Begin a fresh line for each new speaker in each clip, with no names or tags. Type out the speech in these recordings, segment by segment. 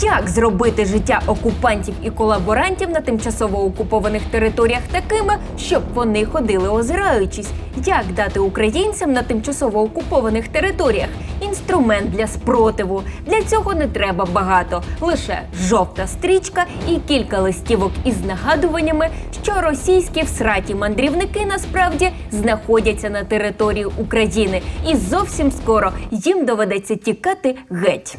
Як зробити життя окупантів і колаборантів на тимчасово окупованих територіях такими, щоб вони ходили озираючись? Як дати українцям на тимчасово окупованих територіях інструмент для спротиву? Для цього не треба багато, лише жовта стрічка і кілька листівок із нагадуваннями, що російські всраті мандрівники насправді знаходяться на території України, і зовсім скоро їм доведеться тікати геть.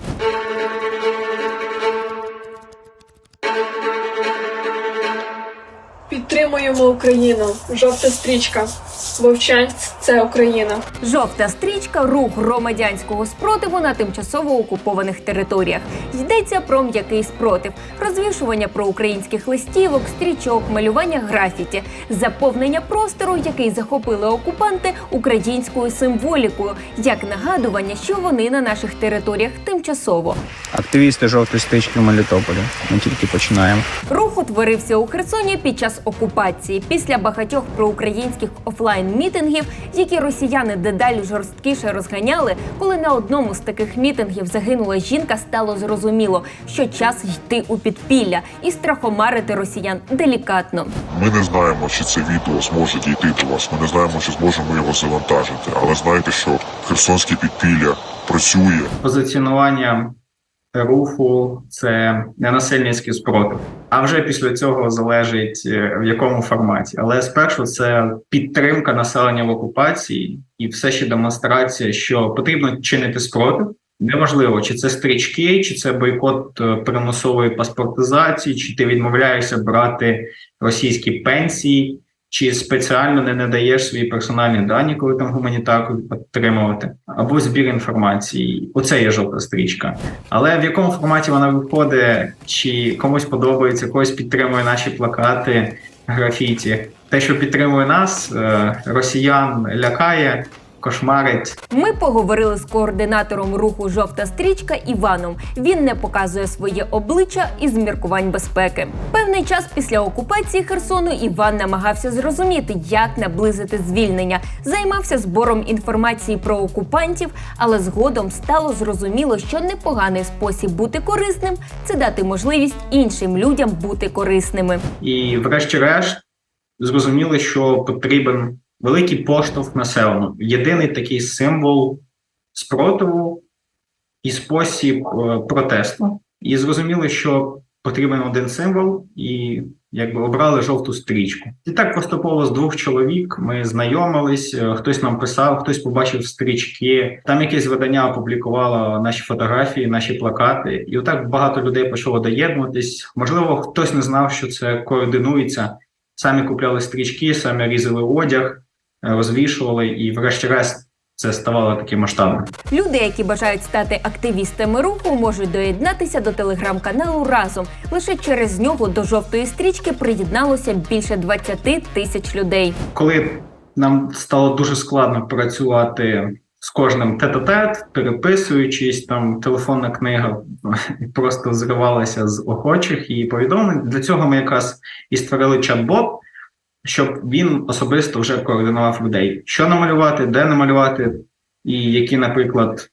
Підтримуємо Україну. Жовта стрічка. Вовчанськ це Україна.
Жовта стрічка рух громадянського спротиву на тимчасово окупованих територіях. Йдеться про м'який спротив, розвішування проукраїнських листівок, стрічок, малювання графіті, заповнення простору, який захопили окупанти українською символікою, як нагадування, що вони на наших територіях тимчасово.
Активісти жовтої стички в Мелітополі. Ми тільки починаємо.
Рух утворився у Херсоні під час окупації після багатьох проукраїнських офлайн-мітингів, які росіяни дедалі жорсткіше розганяли. Коли на одному з таких мітингів загинула жінка, стало зрозуміло, що час йти у підпілля і страхомарити росіян делікатно.
Ми не знаємо, чи це відео зможе дійти до вас. Ми не знаємо, чи зможемо його завантажити. Але знайте, що херсонське підпілля працює.
позиціонування руху це ненасильницький спротив. А вже після цього залежить е, в якому форматі. Але спершу це підтримка населення в окупації і все ще демонстрація, що потрібно чинити спротив. Неважливо, чи це стрічки, чи це бойкот е, примусової паспортизації, чи ти відмовляєшся брати російські пенсії, чи спеціально не надаєш свої персональні дані, коли там гуманітарку отримувати, або збір інформації. Оце є жовта стрічка. Але в якому форматі вона виходить, чи комусь подобається, когось підтримує наші плакати, графіті. Те, що підтримує нас, е, росіян лякає, кошмарить.
Ми поговорили з координатором руху Жовта стрічка Іваном. Він не показує своє обличчя із міркувань безпеки. Певний час після окупації Херсону Іван намагався зрозуміти, як наблизити звільнення. Займався збором інформації про окупантів, але згодом стало зрозуміло, що непоганий спосіб бути корисним це дати можливість іншим людям бути корисними.
І, врешті-решт, зрозуміли, що потрібен великий поштовх населенню. Єдиний такий символ спротиву і спосіб е, протесту. І зрозуміли, що потрібен один символ, і якби обрали жовту стрічку. І так поступово з двох чоловік ми знайомились. е, Хтось нам писав, хтось побачив стрічки. Там якесь видання опублікувало наші фотографії, наші плакати. І отак багато людей почало доєднуватись. Можливо, хтось не знав, що це координується. Самі купляли стрічки, самі різали одяг, розвішували, і врешті-решт це ставало таким масштабним.
Люди, які бажають стати активістами руху, можуть доєднатися до телеграм-каналу разом. Лише через нього до жовтої стрічки приєдналося більше 20 тисяч людей.
Коли нам стало дуже складно працювати з кожним тет-а-тет, переписуючись, там телефонна книга просто зривалася з охочих і повідомлень. Для цього ми якраз і створили чат-бот, щоб він особисто вже координував людей, що намалювати, де намалювати, і які, наприклад,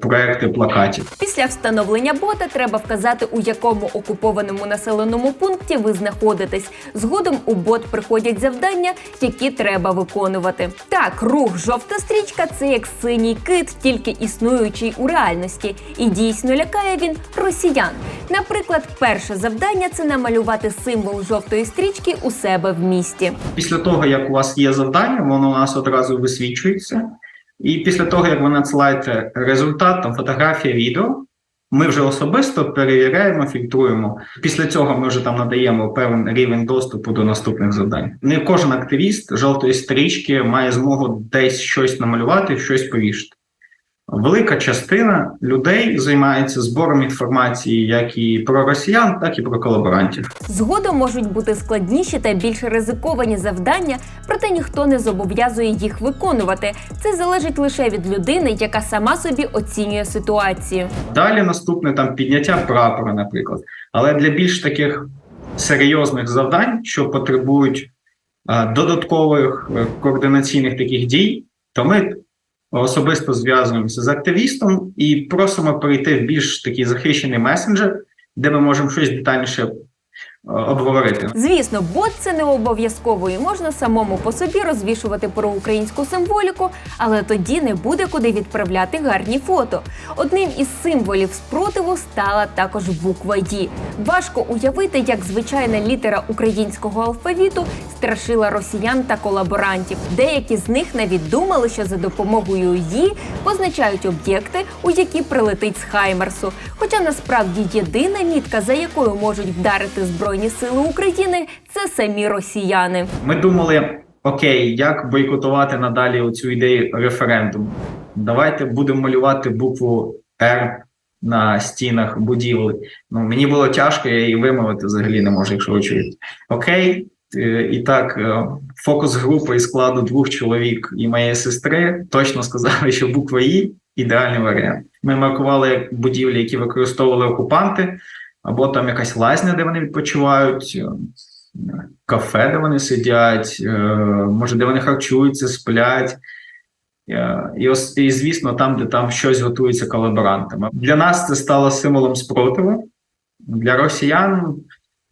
проекти плакатів.
Після встановлення бота треба вказати, у якому окупованому населеному пункті ви знаходитесь. Згодом у бот приходять завдання, які треба виконувати. Так, рух жовта стрічка це як синій кит, тільки існуючий у реальності. І дійсно лякає він росіян. Наприклад, перше завдання це намалювати символ жовтої стрічки у себе в місті.
Після того, як у вас є завдання, воно у нас одразу висвічується. І після того, як ви надсилаєте результат, там фотографія, відео, ми вже особисто перевіряємо, фільтруємо. Після цього ми вже там надаємо певний рівень доступу до наступних завдань. Не кожен активіст жовтої стрічки має змогу десь щось намалювати, щось повішати. Велика частина людей займається збором інформації як і про росіян, так і про колаборантів.
Згодом можуть бути складніші та більш ризиковані завдання, проте ніхто не зобов'язує їх виконувати. Це залежить лише від людини, яка сама собі оцінює ситуацію.
Далі наступне там підняття прапора, наприклад. Але для більш таких серйозних завдань, що потребують е, додаткових е, координаційних таких дій, то ми особисто зв'язуємося з активістом і просимо перейти в більш такий захищений месенджер, де ми можемо щось детальніше обговорити.
Звісно, бот це не обов'язково і можна самому по собі розвішувати проукраїнську символіку, але тоді не буде куди відправляти гарні фото. Одним із символів спротиву стала також буква «Ї». Важко уявити, як звичайна літера українського алфавіту страшила росіян та колаборантів. Деякі з них навіть думали, що за допомогою «Ї» позначають об'єкти, у які прилетить з Хаймерсу. Хоча насправді єдина мітка, за якою можуть вдарити Збройні Сили України, це самі росіяни.
Ми думали: окей, як бойкотувати надалі оцю ідею референдуму? Давайте будемо малювати букву Р на стінах будівлі. Ну мені було тяжко, я її вимовити взагалі не можу, якщо ви чуєте. Окей. Е, І так, е, фокус групи із складу двох чоловік і моєї сестри точно сказали, що буква І ідеальний варіант. Ми маркували будівлі, які використовували окупанти, або там якась лазня, де вони відпочивають, е, кафе, де вони сидять, е, може, де вони харчуються, сплять. Е, І, і звісно, там, де там щось готується колаборантами. Для нас це стало символом спротиву, для росіян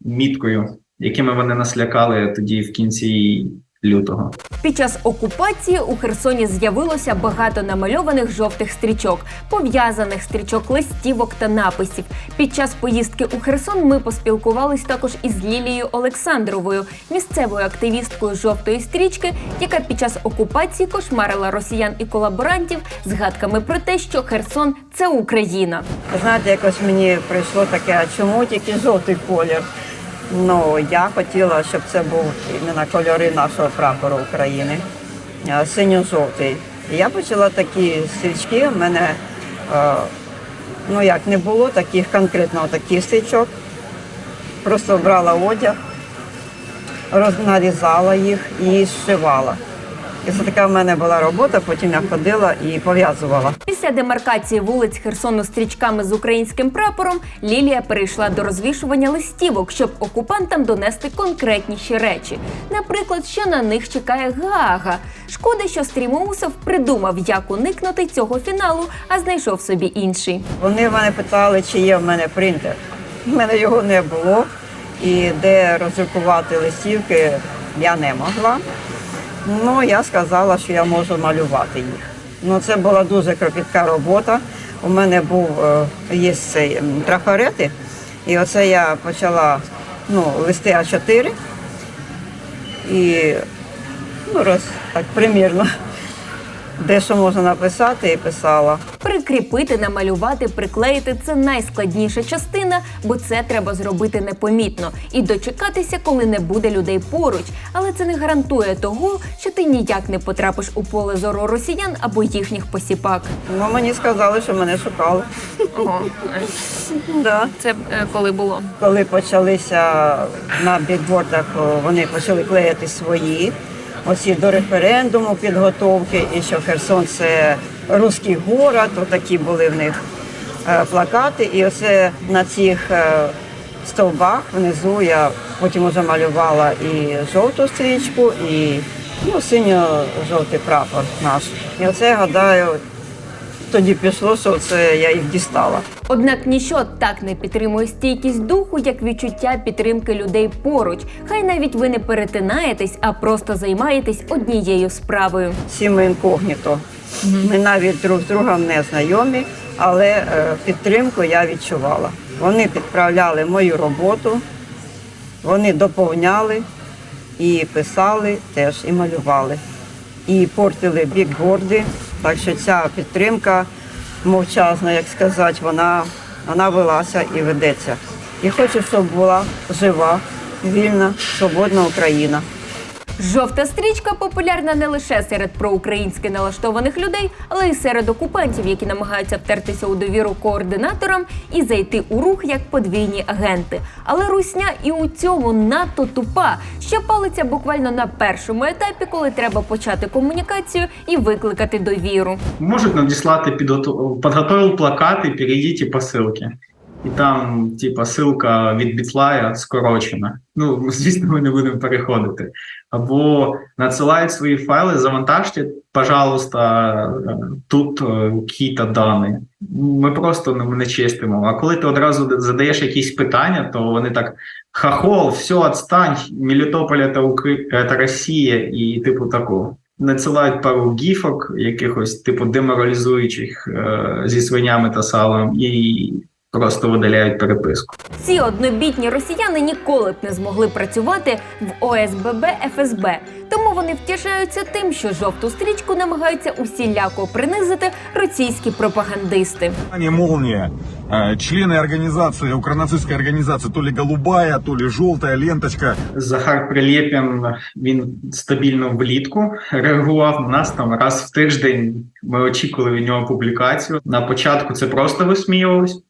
міткою, якими вони нас лякали тоді в кінці лютого.
Під час окупації у Херсоні з'явилося багато намальованих жовтих стрічок, пов'язаних стрічок, листівок та написів. Під час поїздки у Херсон ми поспілкувались також із Лілією Олександровою, місцевою активісткою жовтої стрічки, яка під час окупації кошмарила росіян і колаборантів згадками про те, що Херсон це Україна.
Знаєте, якось мені прийшло таке, а чому тільки жовтий колір? Ну, я хотіла, щоб це був іменно кольори нашого прапору України, синьо-жовтий. Я почала такі стрічки. У мене е, ну як не було таких конкретно таких стрічок. Просто брала одяг, рознарізала їх і зшивала. І це така в мене була робота, потім я ходила і пов'язувала.
Після демаркації вулиць Херсону стрічками з українським прапором Лілія перейшла до розвішування листівок, щоб окупантам донести конкретніші речі. Наприклад, що на них чекає Гаага. Шкода, що Стрімоусов придумав, як уникнути цього фіналу, а знайшов собі інший.
Вони в мене питали, чи є в мене принтер. У мене його не було. І де роздрукувати листівки я не могла. Ну, я сказала, що я можу малювати їх. Ну, це була дуже кропітка робота. У мене був е, є цей трафарети, і оце я почала ну, вести А4 і ну, роз, так примірно, де що можна написати, і писала.
Прикріпити, намалювати, приклеїти це найскладніша частина, бо це треба зробити непомітно і дочекатися, коли не буде людей поруч. Але це не гарантує того, що ти ніяк не потрапиш у поле зору росіян або їхніх посіпак.
Ну, мені сказали, що мене шукали.
Ого,
Да.
це коли було?
Коли почалися на бікбордах, вони почали клеїти свої. Оці до референдуму підготовки, і що Херсон це руський город, отакі були в них е, плакати. І оце на цих е, стовбах внизу я потім уже малювала і жовту стрічку, і ну, синьо-жовтий прапор наш. І оце, гадаю, тоді пішло, що це я їх дістала.
Однак ніщо так не підтримує стійкість духу, як відчуття підтримки людей поруч. Хай навіть ви не перетинаєтесь, а просто займаєтесь однією справою.
всі ми інкогніто. Ми навіть друг з другом не знайомі, але е, підтримку я відчувала. Вони підправляли мою роботу, вони доповняли і писали теж, і малювали. І портили бікборди. Так що ця підтримка мовчазна, як сказати, вона, вона велася і ведеться. І хочу, щоб була жива, вільна, свободна Україна.
Жовта стрічка популярна не лише серед проукраїнськи налаштованих людей, але й серед окупантів, які намагаються втертися у довіру координаторам і зайти у рух як подвійні агенти. Але русня і у цьому надто тупа, що палиться буквально на першому етапі, коли треба почати комунікацію і викликати довіру.
Можуть надіслати підготов... підготовив плакати, перейдіть по ссылці. І там, типа, ссылка від Бітлая скорочена. Ну, звісно, ми не будемо переходити. Або надсилають свої файли, завантажте, пожалуйста, е, тут е, кіта дані. Ми просто ну, не чистимо. А коли ти одразу задаєш якісь питання, то вони так хахол, все, отстань, Мелітополь Укра... це Росія, і типу такого. Надсилають пару гіфок, якихось типу деморалізуючих е, зі свинями та салом, і просто видаляють переписку.
Ці однобітні росіяни ніколи б не змогли працювати в ОСББ ФСБ, тому вони втішаються тим, що жовту стрічку намагаються усіляко принизити російські пропагандисти.
Компания «Молния», э, члены организации, укронацистской организации, то ли голубая, то ли желтая ленточка.
Захар Прилєпін він стабільно влітку реагував на нас там раз в тиждень. Ми очікували від нього публікацію. На початку це просто висміювалось.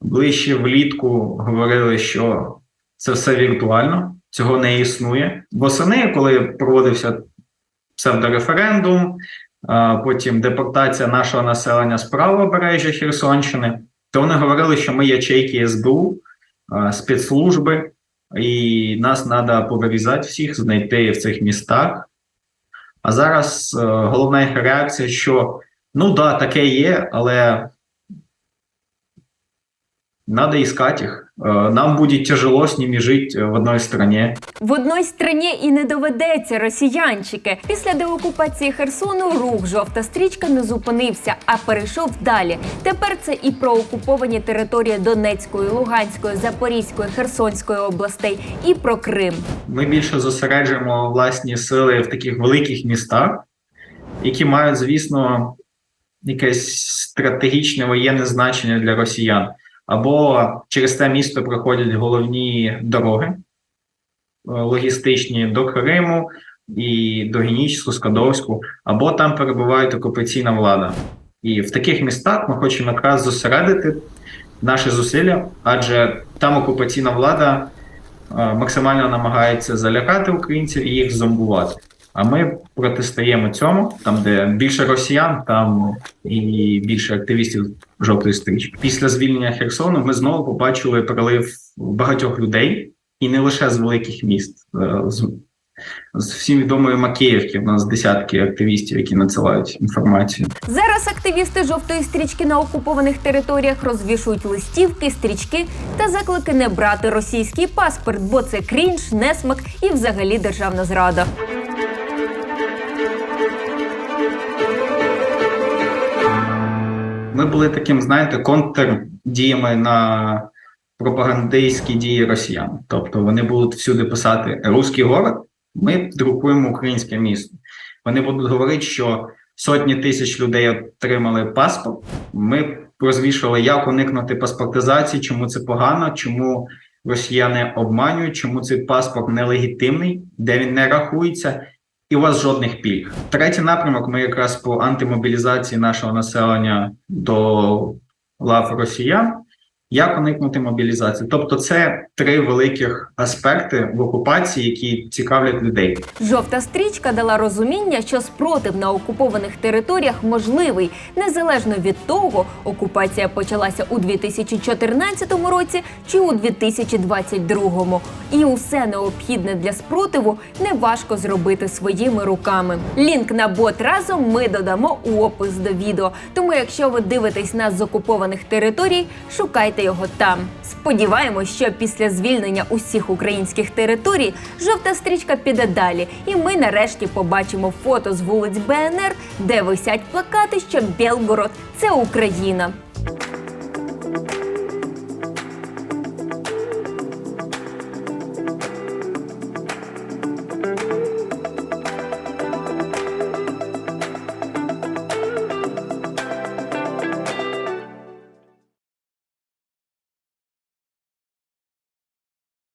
Ближче влітку говорили, що це все віртуально, цього не існує. Восени, коли проводився псевдореферендум, потім депортація нашого населення з правобережжя Херсонщини, то вони говорили, що ми ячейки СБУ, спецслужби, і нас треба повирізати всіх, знайти в цих містах. А зараз е, головна їх реакція, що ну да, таке є, але треба іскати їх. Е, Нам буде тяжело з ними жити в одній країні.
В одній страні і не доведеться росіянчики. Після деокупації Херсону рух жовта стрічка не зупинився, а перейшов далі. Тепер це і про окуповані території Донецької, Луганської, Запорізької, Херсонської областей, і про Крим.
Ми більше зосереджуємо власні сили в таких великих містах, які мають, звісно, якесь стратегічне воєнне значення для росіян. Або через те місто проходять головні дороги е, логістичні до Криму і до Генічську, Скадовську, або там перебуває окупаційна влада. І в таких містах ми хочемо якраз зосередити наші зусилля, адже там окупаційна влада е, максимально намагається залякати українців і їх зомбувати. А ми протистоїмо цьому, там, де більше росіян, там і більше активістів жовтої стрічки. Після звільнення Херсону ми знову побачили прилив багатьох людей, і не лише з великих міст. Е, З, з всім відомої Макеївки. У нас десятки активістів, які надсилають інформацію.
Зараз активісти жовтої стрічки на окупованих територіях розвішують листівки, стрічки та заклики не брати російський паспорт, бо це крінж, несмак і взагалі державна зрада.
Ми були таким, знаєте, контрдіями на пропагандистські дії росіян. Тобто вони будуть всюди писати «Руський город», ми друкуємо українське місто. Вони будуть говорити, що сотні тисяч людей отримали паспорт. Ми розвішували, як уникнути паспортизації, чому це погано, чому росіяни обманюють, чому цей паспорт нелегітимний, де він не рахується, і у вас жодних пільг. Третій напрямок ми якраз по антимобілізації нашого населення до лав росіян. Як уникнути мобілізації? Тобто, це три великих аспекти в окупації, які цікавлять людей.
Жовта стрічка дала розуміння, що спротив на окупованих територіях можливий, незалежно від того, окупація почалася у 2014 році чи у 2022. І усе необхідне для спротиву неважко зробити своїми руками. Лінк на бот разом ми додамо у опис до відео. Тому, якщо ви дивитесь нас з окупованих територій, шукайте його там. Сподіваємось, що після звільнення усіх українських територій жовта стрічка піде далі, і ми нарешті побачимо фото з вулиць БНР, де висять плакати, що Белгород це Україна.